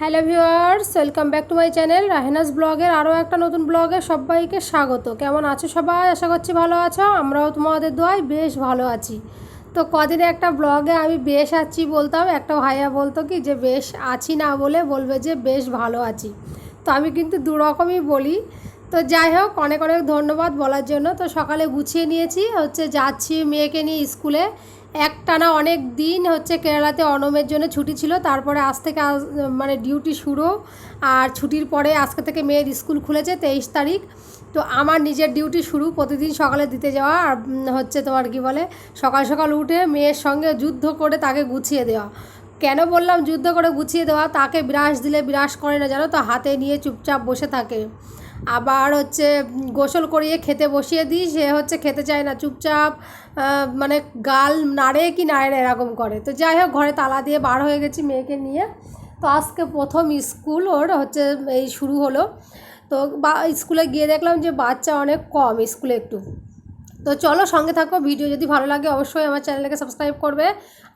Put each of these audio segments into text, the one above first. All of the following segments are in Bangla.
Hello viewers, welcome back to my channel Rahena's ব্লগের আরও একটা নতুন ব্লগে সবাইকে স্বাগত। কেমন আছো সবাই? আশা করছি ভালো আছো, আমরাও তোমাদের দোয়ায় বেশ ভালো আছি। তো কদিনে একটা ব্লগে আমি বেশ আছি বলতাম, একটা ভাইয়া বলতো কি যে বেশ আছি না বলে বলবে যে বেশ ভালো আছি। তো আমি কিন্তু দু রকমই বলি। তো যাই হোক, অনেক অনেক ধন্যবাদ বলার জন্য। তো সকালে গুছিয়ে নিয়েছি, হচ্ছে যাচ্ছি মেয়েকে নিয়ে স্কুলে। একটানা অনেক দিন হচ্ছে কেরালাতে অনমের জন্য ছুটি ছিল, তারপরে আজ থেকে মানে ডিউটি শুরু, আর ছুটির পরে আজকে থেকে মেয়ের স্কুল খুলেছে তেইশ তারিখ। তো আমার নিজের ডিউটি শুরু, প্রতিদিন সকালে দিতে যাওয়া, আর হচ্ছে তোমার কি বলে, সকাল সকাল উঠে মেয়ের সঙ্গে যুদ্ধ করে তাকে গুছিয়ে দেওয়া। কেন বললাম যুদ্ধ করে গুছিয়ে দেওয়া? তাকে বিরাস দিলে বিরাস করে না জানো? তো হাতে নিয়ে চুপচাপ বসে থাকে। আবার হচ্ছে গোসল করিয়ে খেতে বসিয়ে দিই, সে হচ্ছে খেতে চায় না, চুপচাপ মানে গাল নাড়ে কি নাড়ে না এরকম করে। তো যাই হোক, ঘরে তালা দিয়ে বার হয়ে গেছি মেয়েকে নিয়ে। তো আজকে প্রথম স্কুল, ওর হচ্ছে এই শুরু হলো। তো বা, স্কুলে গিয়ে দেখলাম যে বাচ্চা অনেক কম, স্কুলে একটু। তো চলো সঙ্গে থাকো ভিডিও যদি ভালো লাগে অবশ্যই আমার চ্যানেলটাকে সাবস্ক্রাইব করবে।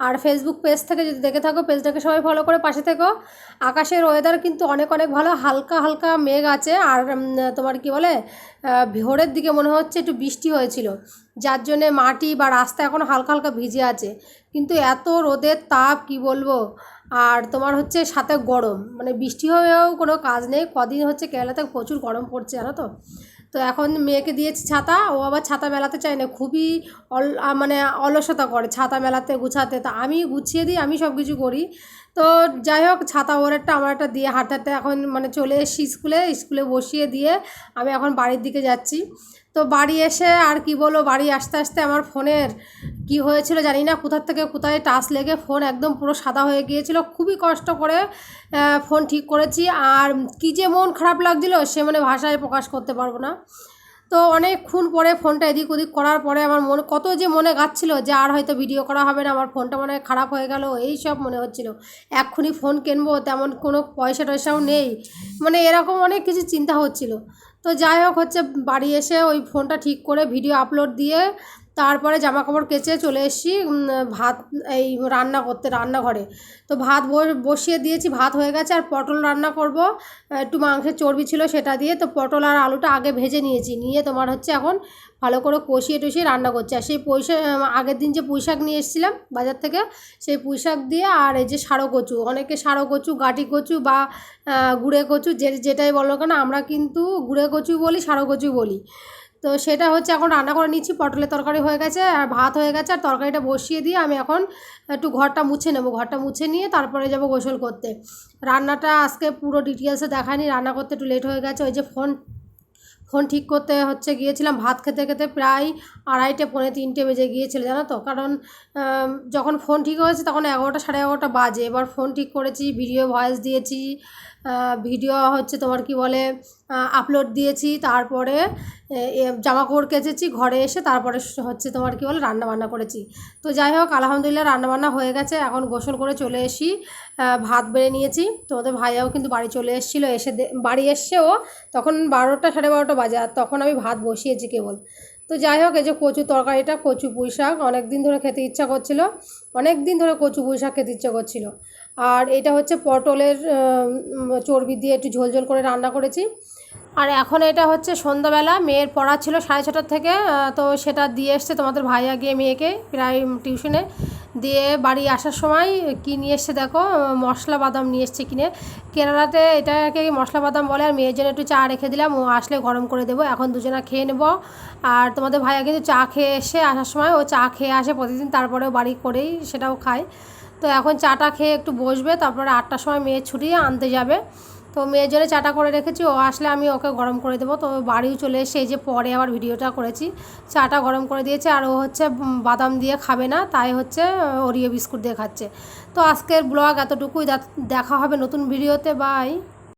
আর ফেসবুক পেজ থেকে যদি দেখে থাকো পেজটাকে সবাই ফলো করে পাশে থেকো। আকাশের ওয়েদার কিন্তু অনেক অনেক ভালো, হালকা হালকা মেঘ আছে। আর তোমার কি বলে ভোরের দিকে মনে হচ্ছে একটু বৃষ্টি হয়েছিল। যার জন্যে মাটি বা রাস্তা এখন হালকা হালকা ভিজে আছে। কিন্তু এত রোদের তাপ, কি বলব? আর তোমার হচ্ছে সাথে গরম। মানে বৃষ্টি হয়েও কোনো কাজ নেই। কদিন হচ্ছে কেরালাতে প্রচুর গরম পড়ছে, জানো তো? তো এখন মেয়েকে দিয়েছি ছাতা। ও আবার ছাতা মেলাতে চায় না। খুবই অল মানে অলসতা করে ছাতা মেলাতে, গুছাতে। তা আমি গুছিয়ে দিই, আমি সব কিছু করি। তো যাই হোক ছাতা ওর আমার একটা দিয়ে হাঁটতে হাঁটতে এখন মানে চলে এসেছি স্কুলে স্কুলে বসিয়ে দিয়ে আমি এখন বাড়ির দিকে যাচ্ছি। তো বাড়ি এসে আর কি বলব, বাড়ি আসতে আসতে আমার ফোনের কি হয়েছিল জানি না কোথার থেকে কোথায় টাচ লেগে ফোন একদম পুরো সাদা হয়ে গিয়েছিল। খুবই কষ্ট করে ফোন ঠিক করেছি। আর কী যে মন খারাপ লাগছিল সে মানে ভাষায় প্রকাশ করতে পারব না। তো অনেকক্ষণ পরে ফোনটা এদিক ওদিক করার পরে আমার মনে, কত যে মনে গাচ্ছিলো যে আর হয়তো ভিডিও করা হবে না। আমার ফোনটা মনে হয় খারাপ হয়ে গেল, এই সব মনে হচ্ছিল। এক্ষুনি ফোন কিনবো, তেমন কোনো পয়সা টয়সাও নেই। মানে এরকম অনেক কিছু চিন্তা হচ্ছিল। তো যাই হোক হচ্ছে, বাড়ি এসে ওই ফোনটা ঠিক করে ভিডিও আপলোড দিয়ে তারপরে জামা কাপড় কেচে চলে এসেছি ভাত এই রান্না করতে রান্নাঘরে। তো ভাত বসিয়ে দিয়েছি, ভাত হয়ে গেছে, আর পটল রান্না করব। একটু মাংসের চর্বি ছিল সেটা দিয়ে, তো পটল আর আলুটা আগে ভেজে নিয়েছি, নিয়ে তোমার হচ্ছে এখন ভালো করে কষিয়ে টষিয়ে রান্না করছি। আর সেই পয়সা, আগের দিন যে পুঁই শাক নিয়ে এসেছিলাম বাজার থেকে, সেই পুঁইশাক দিয়ে আর এই যে সারো কচু অনেকে সারো কচু গাটি কচু বা গুঁড়ে কচু যে, যেটাই বলো কেন, আমরা কিন্তু গুঁড়ে কচু বলি সারো কচু বলি। তো সেটা হচ্ছে এখন রান্না করে নিচ্ছি, পটলের তরকারি হয়ে গেছে, আর ভাত হয়ে গেছে, আর তরকারিটা বসিয়ে দিয়ে আমি এখন একটু ঘরটা মুছে নেব। ঘরটা মুছে নিয়ে তারপরে যাব গোসল করতে। রান্নাটা আজকে পুরো ডিটেলসে দেখায়নি, রান্না করতে একটু লেট হয়ে গেছে, ওই যে ফোন ফোন ঠিক করতে হচ্ছে, গিয়েছিলাম ভাত খেতে খেতে প্রায় আড়াইটে, পৌনে তিনটে বেজে গিয়েছিল, জানো তো? কারণ যখন ফোন ঠিক হয়েছে তখন এগারোটা, সাড়ে এগারোটা বাজে, এবার ফোন ঠিক করেছি ভিডিও ভয়েস দিয়েছি ভিডিও হচ্ছে তোমার কি বলে আপলোড দিয়েছি, তারপরে জামা কাপড় কেচেছি, ঘরে এসে তারপরে হচ্ছে তোমার কি বলে রান্না বান্না করেছি। তো যাই হোক, আলহামদুলিল্লাহ রান্না বান্না হয়ে গেছে, এখন গোসল করে চলে এসি ভাত বেড়ে নিয়েছি। তোমাদের ভাইয়াও কিন্তু বাড়ি চলে এসেছিল, এসে বাড়ি এসছে ও তখন বারোটা সাড়ে বারোটা বাজে তখন আমি ভাত বসিয়েছি কেবল। তো যাই হোক, এই যে কচু তরকারিটা, কচু পুঁই শাক অনেক দিন ধরে খেতে ইচ্ছা করছিল অনেক দিন ধরে কচু পুঁই শাক খেতে ইচ্ছা করছিল। আর এটা হচ্ছে পটলের চর্বি দিয়ে একটু ঝোল ঝোল করে রান্না করেছি। আর এখন এটা হচ্ছে সন্ধ্যাবেলা, মেয়ের পড়া ছিল সাড়ে ছটার থেকে তো সেটা দিয়ে এসছে তোমাদের ভাইয়া গিয়ে মেয়েকে প্রায় টিউশনে। দিয়ে বাড়ি আসার সময় কি নিয়ে এসছে দেখো, মশলা বাদাম নিয়ে এসছে কিনে। কেরালাতে এটাকে মশলা বাদাম বলে, আর মেয়ের জন্য একটু চা রেখে দিলাম, ও আসলে গরম করে দেবো। এখন দুজনা খেয়ে নেব। আর তোমাদের ভাইয়া কিন্তু চা খেয়ে এসে আসার সময় ও চা খেয়ে আসে প্রতিদিন, তারপরেও বাড়ি করেই সেটাও খায়। তো এখন চাটা খেয়ে একটু বসবে, তারপরে আটটার সময় মেয়ের ছুটি আনতে যাবে। তো মেয়ের জন্য চাটা করে রেখেছি, ও আসলে আমি ওকে গরম করে দেবো। তো বাড়িও চলে এসে যে পরে আবার ভিডিওটা করেছি। চাটা গরম করে দিয়েছে, আর ও হচ্ছে বাদাম দিয়ে খাবে না, তাই হচ্ছে ওরিও বিস্কুট দিয়ে খাচ্ছে। তো আজকের ব্লগ এতটুকুই দেখা হবে নতুন ভিডিওতে, বাই।